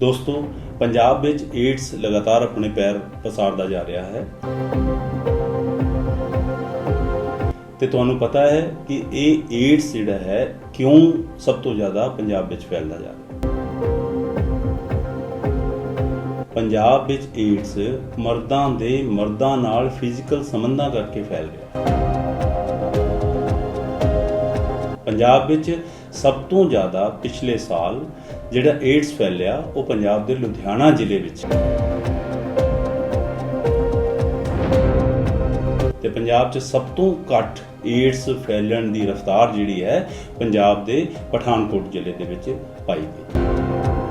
ਦੋਸਤੋ, ਪੰਜਾਬ ਵਿੱਚ ਏਡਸ ਲਗਾਤਾਰ ਆਪਣੇ ਪੈਰ ਪਸਾਰਦਾ ਜਾ ਰਿਹਾ ਹੈ। ਤੇ ਤੁਹਾਨੂੰ ਪਤਾ ਹੈ ਕਿ ਇਹ ਏਡਸ ਜਿਹੜਾ ਹੈ, ਕਿਉਂ ਸਭ ਤੋਂ ਜ਼ਿਆਦਾ ਪੰਜਾਬ ਵਿੱਚ ਫੈਲਦਾ ਜਾ ਰਿਹਾ ਪੰਜਾਬ ਵਿੱਚ ਏਡਸ ਮਰਦਾਂ ਦੇ ਮਰਦਾਂ ਨਾਲ ਫਿਜ਼ੀਕਲ ਸੰਬੰਧਾਂ ਕਰਕੇ ਫੈਲ ਰਿਹਾ ਪੰਜਾਬ ਵਿੱਚ ਸਭ ਤੋਂ ਜ਼ਿਆਦਾ ਪਿਛਲੇ ਸਾਲ ਜਿਹੜਾ ਏਡਸ ਫੈਲਿਆ, ਉਹ ਪੰਜਾਬ ਦੇ ਲੁਧਿਆਣਾ ਜ਼ਿਲ੍ਹੇ ਵਿੱਚ। ਤੇ ਪੰਜਾਬ 'ਚ ਸਭ ਤੋਂ ਘੱਟ ਏਡਸ ਫੈਲਣ ਦੀ ਰਫ਼ਤਾਰ ਜਿਹੜੀ ਹੈ, ਪੰਜਾਬ ਦੇ ਪਠਾਨਕੋਟ ਜ਼ਿਲ੍ਹੇ ਦੇ ਵਿੱਚ ਪਾਈ ਗਈ।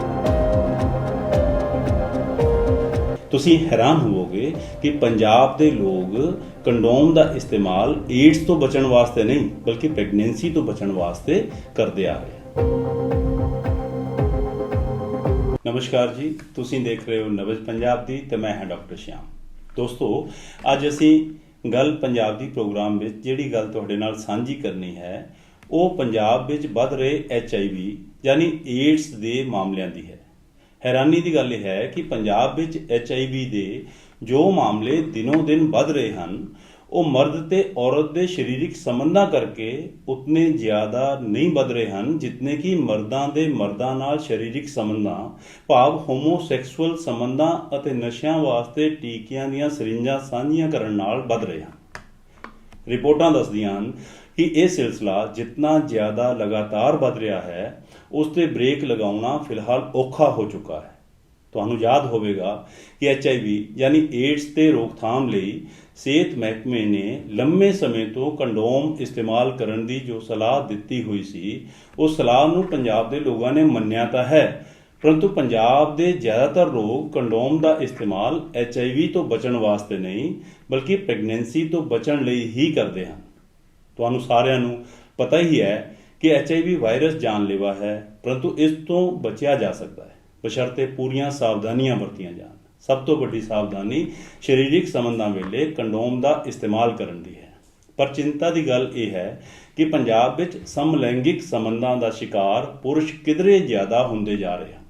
ਤੁਸੀਂ ਹੈਰਾਨ ਹੋਵੋਗੇ ਕਿ ਪੰਜਾਬ ਦੇ ਲੋਕ ਕੰਡੋਮ ਦਾ ਇਸਤੇਮਾਲ ਏਡਸ ਤੋਂ ਬਚਣ ਵਾਸਤੇ ਨਹੀਂ, ਬਲਕਿ ਪ੍ਰੈਗਨੈਂਸੀ ਤੋਂ ਬਚਣ ਵਾਸਤੇ ਕਰਦੇ ਆ ਰਹੇ ਨਮਸਕਾਰ ਜੀ, ਤੁਸੀਂ ਦੇਖ ਰਹੇ ਹੋ ਨਵਜ ਪੰਜਾਬ ਦੀ ਤੇ ਮੈਂ ਹਾਂ ਡਾਕਟਰ ਸ਼ਿਆਮ। ਦੋਸਤੋ, ਅੱਜ ਅਸੀਂ ਗੱਲ ਪੰਜਾਬ ਦੀ ਪ੍ਰੋਗਰਾਮ ਵਿੱਚ, ਜਿਹੜੀ ਗੱਲ ਤੁਹਾਡੇ ਨਾਲ ਸਾਂਝੀ ਕਰਨੀ ਹੈ, ਉਹ ਪੰਜਾਬ ਵਿੱਚ ਵੱਧ ਰਹੇ ਐਚਆਈਵੀ ਯਾਨੀ ਏਡਸ ਦੇ ਮਾਮਲਿਆਂ ਦੀ ਹੈ। ਹੈਰਾਨੀ ਦੀ ਗੱਲ ਇਹ ਹੈ ਕਿ ਪੰਜਾਬ ਵਿੱਚ ਐਚਆਈਵੀ ਦੇ ਜੋ ਮਾਮਲੇ ਦਿਨੋ ਦਿਨ ਵੱਧ ਰਹੇ ਹਨ, ਉਹ ਮਰਦ ਤੇ ਔਰਤ ਦੇ ਸਰੀਰਕ ਸੰਬੰਧਾਂ ਕਰਕੇ ਉਤਨੇ ਜ਼ਿਆਦਾ ਨਹੀਂ ਵੱਧ ਰਹੇ ਹਨ, ਜਿਤਨੇ ਕਿ ਮਰਦਾਂ ਦੇ ਮਰਦਾਂ ਨਾਲ ਸਰੀਰਕ ਸੰਬੰਧਾਂ, ਭਾਵ ਹੋਮੋਸੈਕਸੁਅਲ ਸੰਬੰਧਾਂ ਅਤੇ ਨਸ਼ਿਆਂ ਵਾਸਤੇ ਟੀਕਿਆਂ ਦੀਆਂ ਸਰਿੰਜਾਂ ਸਾਂਝੀਆਂ ਕਰਨ ਨਾਲ ਵੱਧ ਰਹੇ ਹਨ। ਰਿਪੋਰਟਾਂ ਦੱਸਦੀਆਂ ਹਨ ਕਿ ਇਹ ਸਿਲਸਿਲਾ ਜਿੰਨਾ ਜ਼ਿਆਦਾ ਲਗਾਤਾਰ ਵੱਧ ਰਿਹਾ ਹੈ, ਉਸ ਤੇ ਬ੍ਰੇਕ ਲਗਾਉਣਾ ਫਿਲਹਾਲ ਔਖਾ ਹੋ ਚੁੱਕਾ ਹੈ। ਤੁਹਾਨੂੰ ਯਾਦ ਹੋਵੇਗਾ ਕਿ ਐਚਆਈਵੀ ਯਾਨੀ ਏਡਸ ਤੇ ਰੋਕਥਾਮ ਲਈ ਸਿਹਤ ਮਹਿਕਮੇ ਨੇ ਲੰਮੇ ਸਮੇਂ ਤੋਂ ਕੰਡੋਮ ਇਸਤੇਮਾਲ ਕਰਨ ਦੀ ਜੋ ਸਲਾਹ ਦਿੱਤੀ ਹੋਈ ਸੀ, ਉਸ ਸਲਾਹ ਨੂੰ ਪੰਜਾਬ ਦੇ ਲੋਕਾਂ ਨੇ ਮੰਨਿਆ ਤਾਂ ਹੈ ਪਰੰਤੂ ਪੰਜਾਬ ਦੇ ਜ਼ਿਆਦਾਤਰ ਲੋਕ ਕੰਡੋਮ ਦਾ ਇਸਤੇਮਾਲ ਐਚਆਈਵੀ ਤੋਂ ਬਚਣ ਵਾਸਤੇ ਨਹੀਂ, ਬਲਕਿ ਪ੍ਰੈਗਨੈਂਸੀ ਤੋਂ ਬਚਣ ਲਈ ਹੀ ਕਰਦੇ ਹਨ। ਤੁਹਾਨੂੰ ਸਾਰਿਆਂ ਨੂੰ ਪਤਾ ਹੀ ਹੈ ਕਿ ਐਚਆਈਵੀ ਵਾਇਰਸ ਜਾਨਲੇਵਾ ਹੈ, ਪਰੰਤੂ ਇਸ ਤੋਂ ਬਚਿਆ ਜਾ ਸਕਦਾ ਹੈ। ਬਸ਼ਰਤੇ ਪੂਰੀਆਂ ਸਾਵਧਾਨੀਆਂ ਵਰਤੀਆਂ ਜਾਣ। ਸਭ ਤੋਂ ਵੱਡੀ ਸਾਵਧਾਨੀ ਸਰੀਰਕ ਸੰਬੰਧਾਂ ਵੇਲੇ ਕੰਡੋਮ ਦਾ ਇਸਤੇਮਾਲ ਕਰਨ ਦੀ ਹੈ। ਪਰ ਚਿੰਤਾ ਦੀ ਗੱਲ ਇਹ ਹੈ ਕਿ ਪੰਜਾਬ ਵਿੱਚ ਸਮਲੈਂਗਿਕ ਸੰਬੰਧਾਂ ਦਾ ਸ਼ਿਕਾਰ ਪੁਰਸ਼ ਕਿਧਰੇ ਜ਼ਿਆਦਾ ਹੁੰਦੇ ਜਾ ਰਹੇ ਹਨ।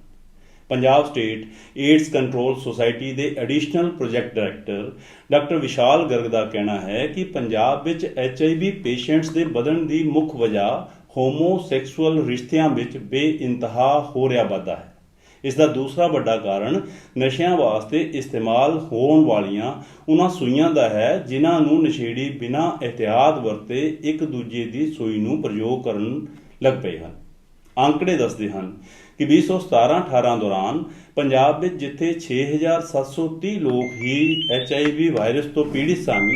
Punjab state AIDS control society ਦੇ additional project director doctor Vishal Garg ਦਾ ਕਹਿਣਾ ਹੈ ਕਿ ਪੰਜਾਬ ਵਿੱਚ ਐਚਆਈਵੀ ਪੇਸ਼ੈਂਟਸ ਦੇ ਵਧਣ ਦੀ ਮੁੱਖ ਵਜ੍ਹਾ ਹੋਮੋਸੈਕਸੁਅਲ ਰਿਸ਼ਤਿਆਂ ਵਿੱਚ ਬੇਇੰਤਹਾ ਹੋ ਰਿਹਾ ਵਾਧਾ ਹੈ। ਇਸ ਦਾ ਦੂਸਰਾ ਵੱਡਾ ਕਾਰਨ ਨਸ਼ਿਆਂ ਵਾਸਤੇ ਇਸਤੇਮਾਲ ਹੋਣ ਵਾਲੀਆਂ ਉਹਨਾਂ ਸੂਈਆਂ ਦਾ ਹੈ ਜਿਨ੍ਹਾਂ ਨੂੰ ਨਸ਼ੇੜੀ ਬਿਨਾਂ ਇhtiyਾਤ ਵਰਤੇ ਇੱਕ ਦੂਜੇ ਦੀ ਸੂਈ ਨੂੰ ਪ੍ਰਯੋਗ ਕਰਨ ਲੱਗ ਪਏ ਹਨ। ਅੰਕੜੇ ਦੱਸਦੇ ਹਨ ਕਿ 2017-18 ਦੌਰਾਨ ਪੰਜਾਬ ਵਿੱਚ ਜਿੱਥੇ 6730 ਲੋਕ ਹੀ HIV ਵਾਇਰਸ ਤੋਂ ਪੀੜਿਤ ਸਨ,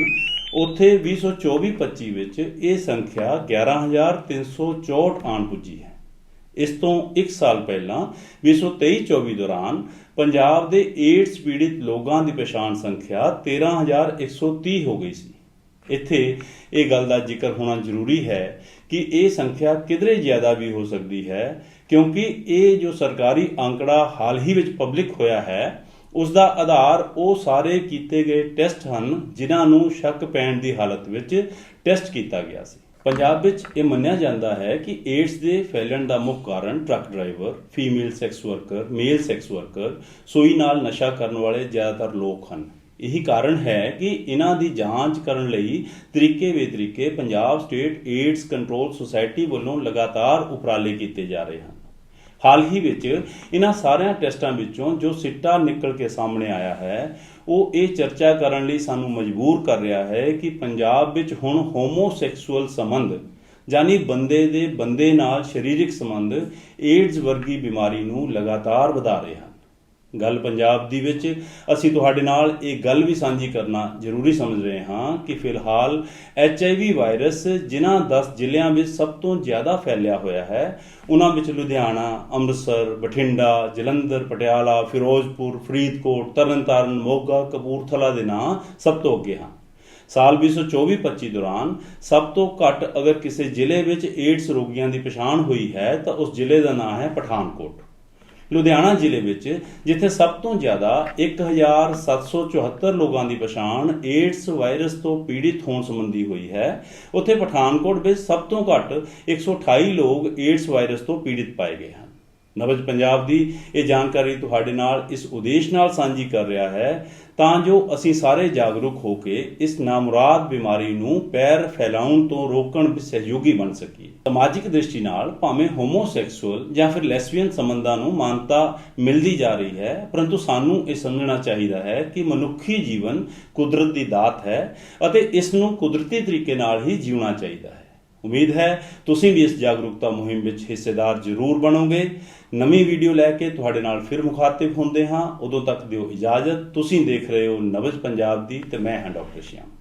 ਉੱਥੇ 2024-25 ਵਿੱਚ ਇਹ ਸੰਖਿਆ 11364 ਆਣ ਪੁੱਜੀ ਹੈ। ਇਸ ਤੋਂ 1 ਸਾਲ ਪਹਿਲਾਂ 2023-24 ਦੌਰਾਨ ਪੰਜਾਬ ਦੇ ਏਡਸ ਪੀੜਿਤ ਲੋਕਾਂ ਦੀ ਪਛਾਣ ਸੰਖਿਆ 13130 ਹੋ ਗਈ ਸੀ। ਇੱਥੇ ਇਹ ਗੱਲ ਦਾ ਜ਼ਿਕਰ ਹੋਣਾ ਜ਼ਰੂਰੀ ਹੈ ਕਿ ਇਹ ਸੰਖਿਆ ਕਿਧਰੇ ਜ਼ਿਆਦਾ ਵੀ ਹੋ ਸਕਦੀ ਹੈ, ਕਿਉਂਕਿ ਇਹ ਜੋ ਸਰਕਾਰੀ ਅੰਕੜਾ ਹਾਲ ਹੀ ਵਿੱਚ ਪਬਲਿਕ ਹੋਇਆ ਹੈ ਉਸ ਦਾ ਆਧਾਰ ਉਹ ਸਾਰੇ ਕੀਤੇ ਗਏ ਟੈਸਟ ਹਨ ਜਿਨ੍ਹਾਂ ਨੂੰ ਸ਼ੱਕ ਪੈਣ ਦੀ ਹਾਲਤ ਵਿੱਚ ਟੈਸਟ ਕੀਤਾ ਗਿਆ ਸੀ। ਪੰਜਾਬ ਵਿੱਚ ਇਹ ਮੰਨਿਆ ਜਾਂਦਾ ਹੈ ਕਿ ਏਡਸ ਦੇ ਫੈਲਣ ਦਾ ਮੁੱਖ ਕਾਰਨ truck driver, female sex worker, male sex worker, ਸੋਈ ਨਾਲ ਨਸ਼ਾ ਕਰਨ ਵਾਲੇ ਜ਼ਿਆਦਾਤਰ ਲੋਕ ਹਨ। ਇਹੀ ਕਾਰਨ ਹੈ ਕਿ ਇਹਨਾਂ ਦੀ ਜਾਂਚ ਕਰਨ ਲਈ ਤਰੀਕੇ ਵੇ ਤਰੀਕੇ Punjab state AIDS control society ਵੱਲੋਂ ਲਗਾਤਾਰ ਉਪਰਾਲੇ ਕੀਤੇ ਜਾ ਰਹੇ ਹਨ। ਹਾਲ ਹੀ ਵਿੱਚ ਇਹਨਾਂ ਸਾਰਿਆਂ ਟੈਸਟਾਂ ਵਿੱਚੋਂ ਜੋ ਸਿੱਟਾ ਨਿਕਲ ਕੇ ਸਾਹਮਣੇ ਆਇਆ ਹੈ, ਉਹ ਇਹ ਚਰਚਾ ਕਰਨ ਲਈ ਸਾਨੂੰ ਮਜਬੂਰ ਕਰ ਰਿਹਾ ਹੈ ਕਿ ਪੰਜਾਬ ਵਿੱਚ ਹੁਣ ਹੋਮੋਸੈਕਸੁਅਲ ਸੰਬੰਧ, ਯਾਨੀ ਬੰਦੇ ਦੇ ਬੰਦੇ ਨਾਲ ਸਰੀਰਕ ਸੰਬੰਧ ਏਡਜ਼ ਵਰਗੀ ਬਿਮਾਰੀ ਨੂੰ ਲਗਾਤਾਰ ਵਧਾ ਰਹੇ ਹਨ। ਗੱਲ ਪੰਜਾਬ ਦੀ ਵਿੱਚ ਅਸੀਂ ਤੁਹਾਡੇ ਨਾਲ ਇਹ ਗੱਲ ਵੀ ਸਾਂਝੀ ਕਰਨਾ ਜ਼ਰੂਰੀ ਸਮਝ ਰਹੇ ਹਾਂ ਕਿ ਫਿਲਹਾਲ HIV ਵਾਇਰਸ ਜਿਨ੍ਹਾਂ 10 ਜ਼ਿਲ੍ਹਿਆਂ ਵਿੱਚ ਸਭ ਤੋਂ ਜ਼ਿਆਦਾ ਫੈਲਿਆ ਹੋਇਆ ਹੈ ਉਹਨਾਂ ਵਿੱਚ ਲੁਧਿਆਣਾ, ਅੰਮ੍ਰਿਤਸਰ, ਬਠਿੰਡਾ, ਜਲੰਧਰ, ਪਟਿਆਲਾ, ਫਿਰੋਜ਼ਪੁਰ, ਫਰੀਦਕੋਟ, ਤਰਨਤਾਰਨ, ਮੋਗਾ, ਕਪੂਰਥਲਾ ਦੇ ਨਾਂ ਸਭ ਤੋਂ ਅੱਗੇ ਹਨ ਸਾਲ 2024-25 ਦੌਰਾਨ ਸਭ ਤੋਂ ਘੱਟ ਅਗਰ ਕਿਸੇ ਜ਼ਿਲ੍ਹੇ ਵਿੱਚ ਏਡਸ ਰੋਗੀਆਂ ਦੀ ਪਛਾਣ ਹੋਈ ਹੈ ਤਾਂ ਉਸ ਜ਼ਿਲ੍ਹੇ ਦਾ ਨਾਂ ਹੈ ਪਠਾਨਕੋਟ। ਲੁਧਿਆਣਾ ਜ਼ਿਲ੍ਹੇ ਵਿੱਚ, ਜਿੱਥੇ ਸਭ ਤੋਂ ਜ਼ਿਆਦਾ 1774 ਲੋਕਾਂ ਦੀ ਪਛਾਣ ਏਡਸ ਵਾਇਰਸ ਤੋਂ ਪੀੜਿਤ ਹੋਣ ਸੰਬੰਧੀ ਹੋਈ ਹੈ। ਉੱਥੇ ਪਠਾਨਕੋਟ ਵਿੱਚ ਸਭ ਤੋਂ ਘੱਟ 128 ਲੋਕ ਏਡਸ ਵਾਇਰਸ ਤੋਂ ਪੀੜਿਤ ਪਾਏ ਗਏ ਹਨ। ਨਵਜ ਪੰਜਾਬ ਦੀ ਇਹ ਜਾਣਕਾਰੀ ਤੁਹਾਡੇ ਨਾਲ ਇਸ ਉਦੇਸ਼ ਨਾਲ ਸਾਂਝੀ ਕਰ ਰਿਹਾ ਹੈ, ਤਾਂ ਜੋ ਅਸੀਂ ਸਾਰੇ ਜਾਗਰੂਕ ਹੋ ਕੇ ਇਸ ਨਾਮੁਰਾਦ ਬਿਮਾਰੀ ਨੂੰ ਪੈਰ ਫੈਲਾਉਣ ਤੋਂ ਰੋਕਣ ਵਿੱਚ ਸਹਿਯੋਗੀ ਬਣ ਸਕੀਏ। ਸਮਾਜਿਕ ਦ੍ਰਿਸ਼ਟੀ ਨਾਲ ਭਾਵੇਂ ਹੋਮੋਸੈਕਸੁਅਲ ਜਾਂ ਫਿਰ ਲੈਸਬੀਅਨ ਸੰਬੰਧਾਂ ਨੂੰ ਮਾਨਤਾ ਮਿਲਦੀ ਜਾ ਰਹੀ ਹੈ, ਪਰੰਤੂ ਸਾਨੂੰ ਇਹ ਸਮਝਣਾ ਚਾਹੀਦਾ ਹੈ ਕਿ ਮਨੁੱਖੀ ਜੀਵਨ ਕੁਦਰਤ ਦੀ ਦਾਤ ਹੈ ਅਤੇ ਇਸ ਨੂੰ ਕੁਦਰਤੀ ਤਰੀਕੇ ਨਾਲ ਹੀ ਜਿਉਣਾ ਚਾਹੀਦਾ ਹੈ। ਉਮੀਦ ਹੈ ਤੁਸੀਂ ਵੀ ਇਸ ਜਾਗਰੂਕਤਾ ਮੁਹਿੰਮ ਵਿੱਚ ਹਿੱਸੇਦਾਰ ਜ਼ਰੂਰ ਬਣੋਗੇ। ਨਵੀਂ ਵੀਡੀਓ ਲੈ ਕੇ ਤੁਹਾਡੇ ਨਾਲ ਫਿਰ ਮੁਖਾਤਿਬ ਹੁੰਦੇ ਹਾਂ। ਉਦੋਂ ਤੱਕ ਦਿਓ ਇਜਾਜ਼ਤ। ਤੁਸੀਂ ਦੇਖ ਰਹੇ ਹੋ ਨਵਜ ਪੰਜਾਬ ਦੀ ਤੇ ਮੈਂ ਹਾਂ ਡਾਕਟਰ ਸ਼ਿਆਮ।